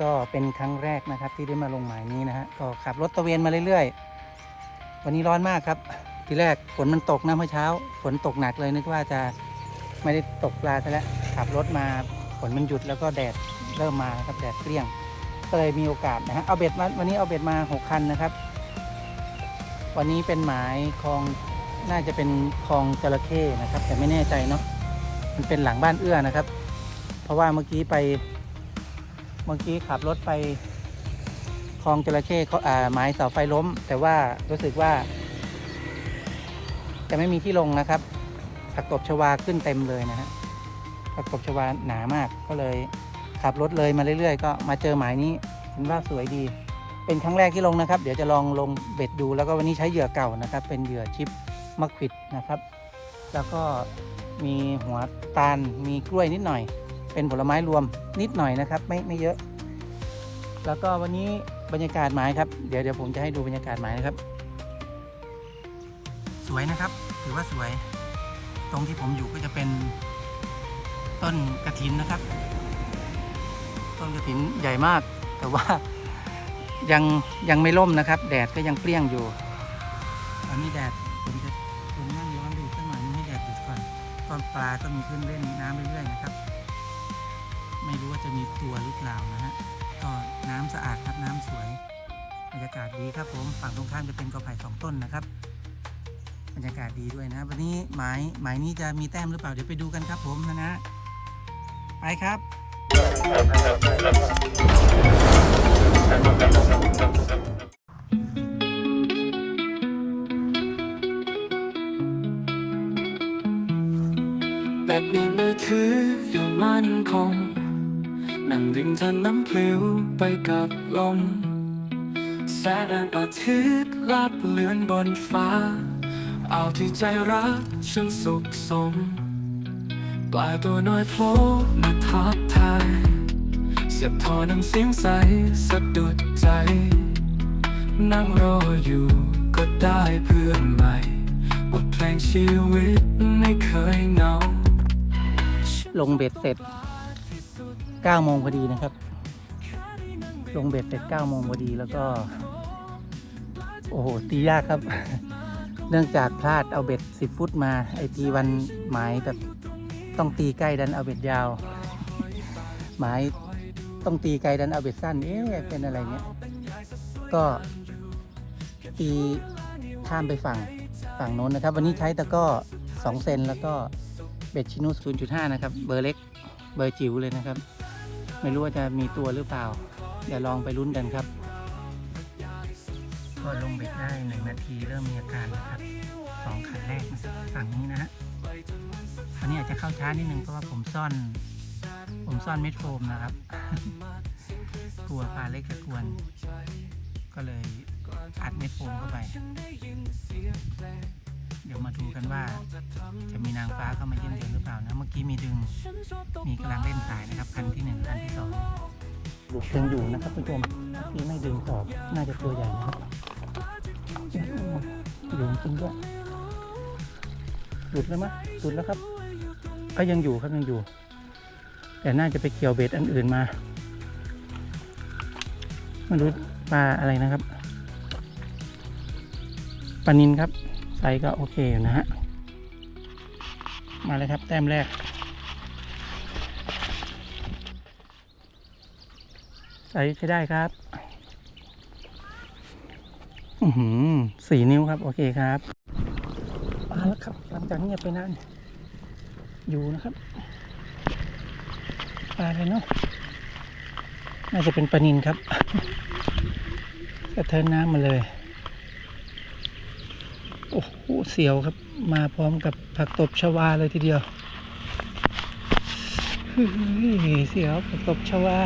ก็เป็นครั้งแรกนะครับที่ได้มาลงหมายนี้นะฮะก็ขับรถตะเวนมาเรื่อยๆ วันนี้ร้อนมากครับ ทีแรกฝนมันตกนะเมื่อเช้า ฝนตกหนักเลยนึกว่าจะไม่ได้ตกปลาซะแล้วขับรถมาฝนมันหยุดแล้วก็แดดเริ่มมาครับแดดเปรี้ยง ก็เลยมีโอกาสนะฮะเอาเบ็ดมาวันนี้เอาเบ็ดมาหกคันนะครับ วันนี้เป็นหมายคลองน่าจะเป็นคลองจระเข้นะครับ แต่ไม่แน่ใจเนาะมันเป็นหลังบ้านเอื้อนะครับ เพราะว่าเมื่อกี้ไป เมื่อกี้ขับรถไปคลองจระเข้เขาอ่าไม้เสาไฟล้ม แต่ว่ารู้สึกว่า จะไม่มีที่ลงนะครับผักตบชวาขึ้นเต็มเลยนะฮะผักตบชวาหนามากก็เลยขับรถเลยมาเรื่อยๆ ก็มาเจอหมายนี้เห็นว่าสวยดี เป็นครั้งแรกที่ลงนะครับ เดี๋ยวจะลองลงเบ็ดดูแล้วก็วันนี้ใช้เหยื่อเก่านะครับ เป็นเหยื่อชิปมักควิดนะครับ แล้วก็มีหัวตาลมีกล้วยนิดหน่อย เป็นผลไม้รวมนิดหน่อยนะครับ ไม่ไม่เยอะ แล้วก็วันนี้บรรยากาศหมายครับ เดี๋ยวเดี๋ยวผมจะให้ดูบรรยากาศหมายนะครับ สวยนะครับ ถือว่าสวย ตรงที่ผมอยู่ก็จะเป็นต้นกระถินนะครับ ต้นกระถินใหญ่มาก แต่ว่ายังยังไม่ล่มนะครับ แดดก็ยังเปรี้ยงอยู่ตอนนี้แดดผมจะผมนั่งร้อนดูสักหน่อยให้แดดหยุดก่อนตอนปลาก็มีขึ้นเล่นน้ำเรื่อยๆนะครับ ไม่รู้ว่าจะมีตัวหรือเปล่านะฮะก็น้ำสะอาดครับน้ำสวยบรรยากาศดีครับผมฝั่งตรงข้ามจะเป็นกอไผ่สองต้นนะครับบรรยากาศดีด้วยนะ วันนี้หมายหมายนี้จะมีแต้มหรือเปล่าเดี๋ยวไปดูกันครับผมนะนะไปครับแบตในมือถืออยู่มั่นคง นั่งดึงเธอน้ำพลิ้วไปกับลม แสงอาทิตย์ลับเลือนบนฟ้า เอาที่ใจรักฉันสุขสม ปลายตัวน้อยโผล่มาทักทายเสียบทอน้ำเสียงใสสะดุดใจ นั่งรออยู่ก็ได้เพื่อนใหม่บทเพลงชีวิตไม่เคยเหงาลงเบ็ดเสร็จ 9โมงพอดีนะครับ ลงเบ็ดเสร็จ9โมงพอดีแล้วก็ โอ้โห ตียากครับ เนื่องจากพลาดเอาเบ็ด 10 ฟุตมา ไอตีวันหมายแบบต้องตีใกล้ดันเอาเบ็ดยาว หมายต้องตีไกลดันเอาเบ็ดสั้น เอ๊ะเป็นอะไรเงี้ย ก็ตีข้ามไปฝั่งฝั่งโน้นนะครับ วันนี้ใช้ตะก้อ2เซนแล้วก็เบ็ดชินุ0.5 นะครับ เบอร์เล็ก เบอร์จิ๋วเลยนะครับ ไม่รู้ว่าจะมีตัวหรือเปล่า เดี๋ยวลองไปลุ้นกันครับก็ลงเบ็ดได้หนึ่งนาทีเริ่มมีอาการนะครับสองขันแรกนะครับฝั่งนี้นะฮะอันนี้อาจจะเข้าช้านิดนึงเพราะว่าผมซ่อน ผมซ่อนเม็ดโฟมนะครับกลัวปลาเล็กจะกวน ก็เลยอัดเม็ดโฟมเข้าไป เดี๋ยวมาดูกันว่า จะมีนางฟ้าเข้ามาเยี่ยมเยือนหรือเปล่านะ เมื่อกี้มีดึง มีกำลังเล่นสายนะครับ คันที่หนึ่งคันที่สองหลุดยังอยู่นะครับผู้ชมเมื่อกี้ไม่ดึงตอบน่าจะตัวใหญ่นะครับอยู่จริงด้วยหลุดแล้วมั้ยหลุดแล้วครับ ก็ยังอยู่ครับยังอยู่ แต่น่าจะไปเกี่ยวเบ็ดอันอื่นมาไม่รู้ปลาอะไรนะครับปลานินครับ ไซส์ก็โอเคอยู่นะฮะ มาเลยครับแต้มแรก ไซส์ใช้ได้ครับอือหือสี่นิ้วครับ โอเคครับมาแล้วครับ หลังจากนี้ไปนานอยู่นะครับปลาอะไรเนาะน่าจะเป็นปลานินครับกระเทินน้ำมาเลย อ้โหเสียวครับมาพร้อมกับผักตบชวาเลยทีเดียวเฮ้ยเสียวผักตบชวา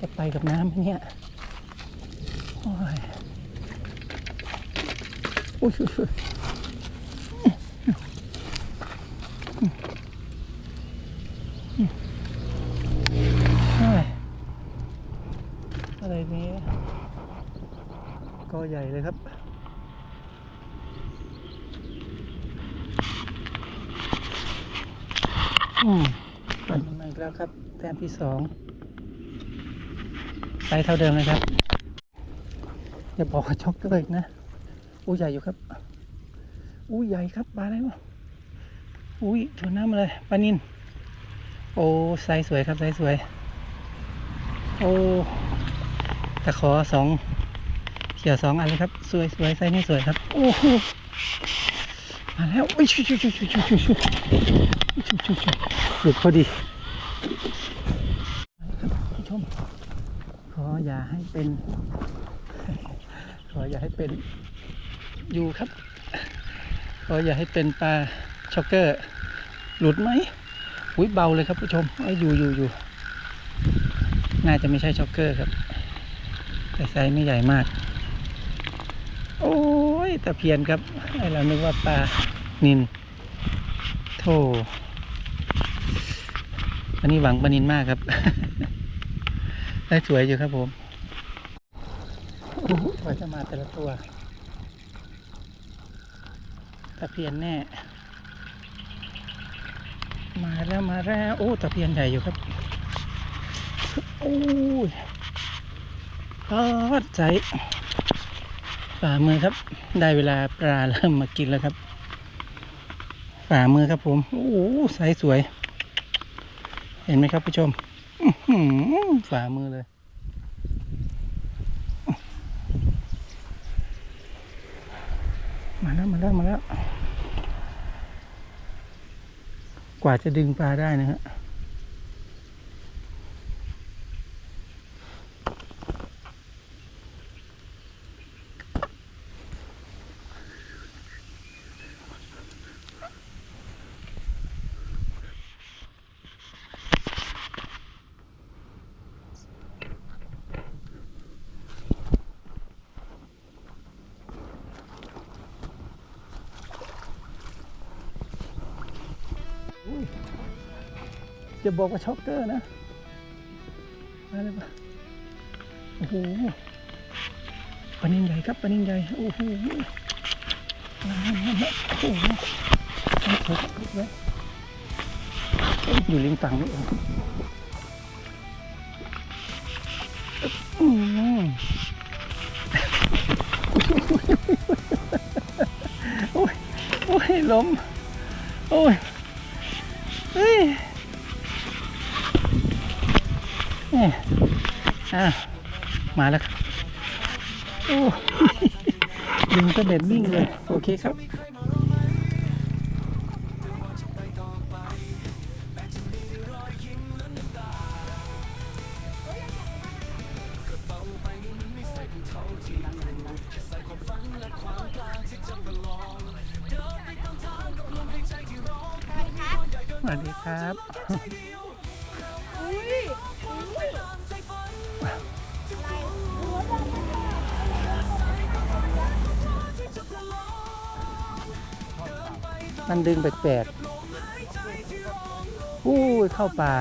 จะไปกับน้ำไหมเนี่ยโอ้ยโอ้ยโอ้ยโอ้ยอะไรนี้ก็ใหญ่เลยครับ อืมปันมาอีก แต้มที่สองไปเท่าเดิมเลยครับอย่าบอกว่าช็อกเกอีกนะอู้ใหญ่อยู่ครับอู้ใหญ่ครับปลาอะไรวะอุ้ยถั่วน้ำอะไรปลานินโอ้ไซส์สวยครับไซส์สวย โอ้ตะขอสองเขียวสองอันเลยครับ สวยสวยไซส์นี่สวยครับ โอ้โหมาแล้วโอ้ยชุชุชุชุชุชุชุชุชุชุหลุดพอดี ผู้ชม ขออย่าให้เป็น ขออย่าให้เป็นอยู่ครับ ขออย่าให้เป็นปลาช็อกเกอร์ หลุดไหมอุ้ยเบาเลยครับผู้ชมเอ้ยอยู่อยู่อยู่น่าจะไม่ใช่ช็อกเกอร์ครับ แต่ไซส์ไม่ใหญ่มาก โอ้ยตะเพียนครับไอเรานึกว่าปลานินโธ่ อันนี้หวังปนินมากครับ ได้สวยอยู่ครับผมกว่าจะมาแต่ละตัวตะเพียนแน่ มาแล้วมาแล้วโอ้ตะเพียนใหญ่อยู่ครับ โอ้ยทอดใจฝ่ามือครับ ได้เวลาปลาเริ่มมากินแล้วครับ ฝ่ามือครับผม โอ้โหไซส์สวย เห็นไหมครับผู้ชมฝ่ามือเลย มาแล้วมาแล้วมาแล้ว กว่าจะดึงปลาได้นะฮะ จะบอกว่าช็อกเกอร์นะมาเลยปะโอ้โหปนินใหญ่ครับปนินใหญ่โอ้โหโอ้โหอาเถอะเอาเถอะเอ้ยอยู่ริมฝั่งนี่เองอืมโอ้ยโอ้ยล้มโอ้ย นี่อะมาแล้วครับโอ้ดึงกระเด็นนิ่งเลย โอเคครับ วัสดีครับ มันดึงแปลกๆอู้ยเข้าป่า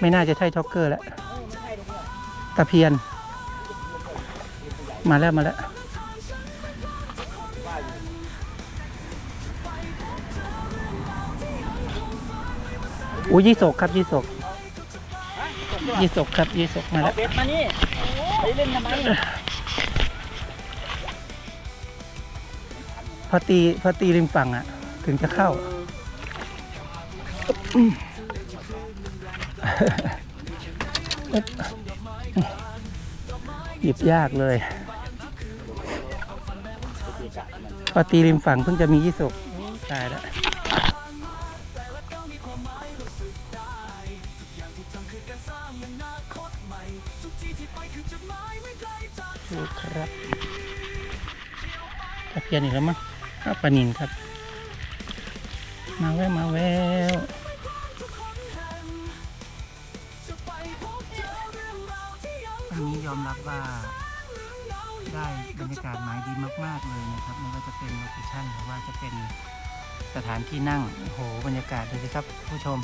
ไม่น่าจะใช่ช็อกเกอร์แล้ว ตะเพียน มาแล้วมาแล้ว อู้ยี่สกครับยี่สกยี่สกครับยี่สกมาเอาแล้วเบ็ดมานี่ไปเล่นทำไมพอตีพอตีริมฝั่งอะ ถึงจะเข้า หยิบยากเลยพอตีริมฝั่งเพิ่งจะมียี่สกตายแล้ว ดูครับตะเพียนอีกแล้วมั้งข้าวปลานินครับ มาแววมาแวววันนี้ยอมรับว่าได้บรรยากาศหมายดีมากๆเลยนะครับไม่ว่าจะเป็นโลเคชั่นหรือว่าจะเป็นสถานที่นั่งโอ้โหบรรยากาศดูสิครับผู้ชม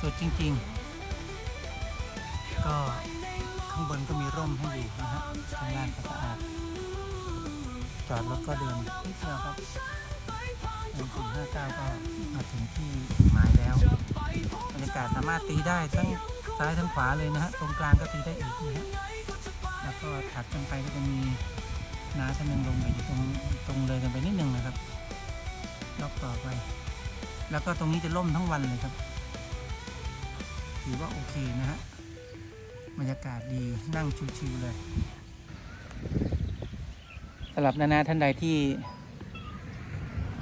สุดจริง ๆ ก็ ข้างบนก็มีร่มให้อยู่นะฮะข้างล่างก็สะอาด จอดรถก็เดินนิดเดียวครับหนึ่งสี่ห้าเก้าก็มาถึงที่หมายแล้วบรรยากาศสามารถตีได้ทั้งซ้ายทั้งขวาเลยนะฮะ ตรงกลางก็ตีได้อีกนะฮะ แล้วก็ถัดกันไปก็จะมีน้าท่านนึงลงไปอยู่ตรงตรงเลยกันไปนิดนึงนะครับล็อกต่อไป แล้วก็ตรงนี้จะล่มทั้งวันเลยครับ ถือว่าโอเคนะฮะ รรยากาศดีนั่งชิวๆเลยสำหรับนานาท่านใดที่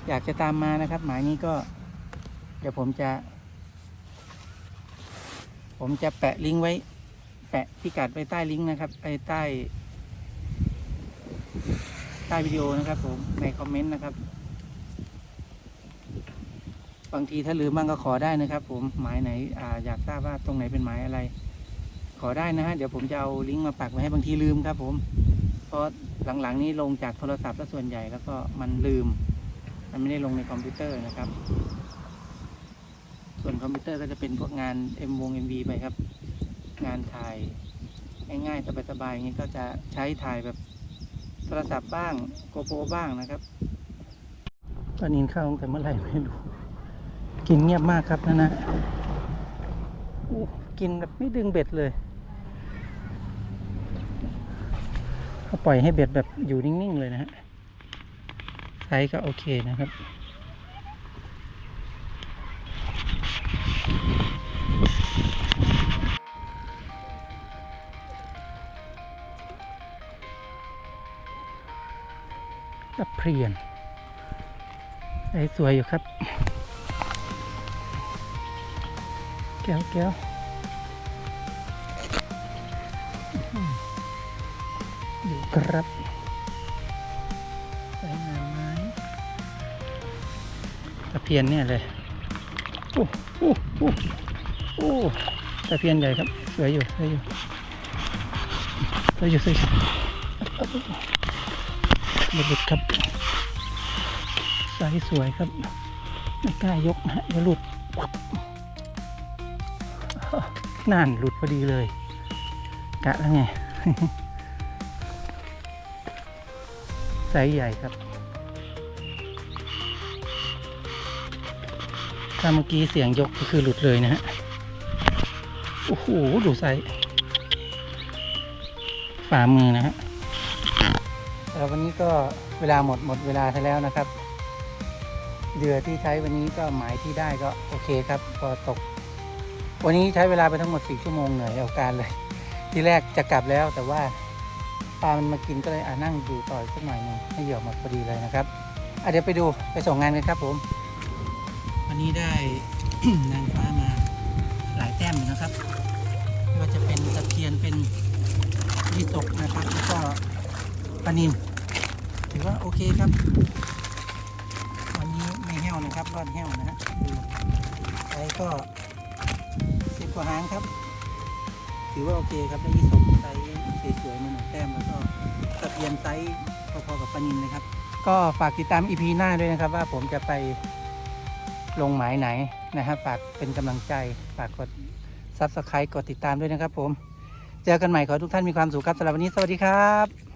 อยากจะตามมานะครับ หมายนี้ก็ เดี๋ยวผมจะ ผมจะแปะลิงก์ไว้ แปะพิกัดไว้ใต้ลิงก์นะครับไปใต้ ใต้วิดีโอนะครับ ผมในคอมเมนต์นะครับ บางทีถ้าลืมบ้างก็ขอได้นะครับ ผมหมายไหนออยากทราบว่าตรงไหนเป็นหมายอะไร ขอได้นะฮะเดี๋ยวผมจะเอาลิงก์มาปักไว้ให้บางทีลืมครับ ผมเพราะหลังๆ นี้ลงจากโทรศัพท์แล้วส่วนใหญ่แล้วก็มันลืม มันไม่ได้ลงในคอมพิวเตอร์นะครับ ส่วนคอมพิวเตอร์ก็จะเป็นพวกงาน M วง MV ไปครับ งานถ่ายง่ายๆสบายๆอย่างนี้ก็จะใช้ถ่ายแบบโทรศัพท์บ้างโกโปรบ้างนะครับปลานินเข้าตั้งแต่เมื่อไหร่ไม่รู้ กินเงียบมากครับนะนะกินแบบไม่ดึงเบ็ดเลย เขาปล่อยให้เบ็ดแบบอยู่นิ่ง ๆ เลยนะฮะไซส์ก็โอเคนะครับ ตะเพียนไอ้สวยอยู่ครับ แก้วแก้ว ครับสวยงามไหมตะเพียนเนี่ยเลยโอ้โอ้โอ้โอ้ตะเพียนใหญ่ครับ สวยอยู่สวยอยู่สวยอยู่สวยอยู่หลุดครับไซส์สวยครับ ไม่กล้ายกนะฮะเดี๋ยวหลุดนั่นหลุดพอดีเลย กะแล้วไง ไซส์ใหญ่ครับ ถ้าเมื่อกี้เสียงยกก็คือหลุดเลยนะฮะ โอ้โห ดูไซส์ฝ่ามือนะฮะแล้ววันนี้ก็เวลาหมดหมดเวลาไปแล้วนะครับเรือที่ใช้วันนี้ก็หมายที่ได้ก็โอเคครับพอตก วันนี้ใช้เวลาไปทั้งหมด4ชั่วโมงเหนื่อยเอาการเลย ที่แรกจะกลับแล้วแต่ว่า ปลามันมากินก็เลยอ่านั่งดูต่ออีกสักหน่อยหนึงให้เหยื่อหมดพอดีเลยนะครับอะเดี๋ยวไปดูไปส่งงานกันครับผม วันนี้ได้ นางฟ้ามาหลายแต้มอยู่นะครับไม่ว่าจะเป็นตะเพียนเป็นยี่ตกนะครับแล้วก็ปลานินถือว่าโอเคครับ วันนี้ไม่แห้วนะครับรอดแห้วนะฮะดูไซส์ก็สิบกว่าหางครับ ถือว่าโอเคครับได้ยี่สกไซส์ สวยๆมาหนึ่งแต้มแล้วก็ตะเพียนไซส์พอๆกับปลานินนะครับ ก็ฝากติดตามอีพีหน้าด้วยนะครับว่าผมจะไปลงหมายไหนนะครับฝากเป็นกำลังใจฝากกดซับสไครต์กดติดตามด้วยนะครับผม เจอกันใหม่ขอให้ทุกท่านมีความสุขครับสำหรับวันนี้สวัสดีครับ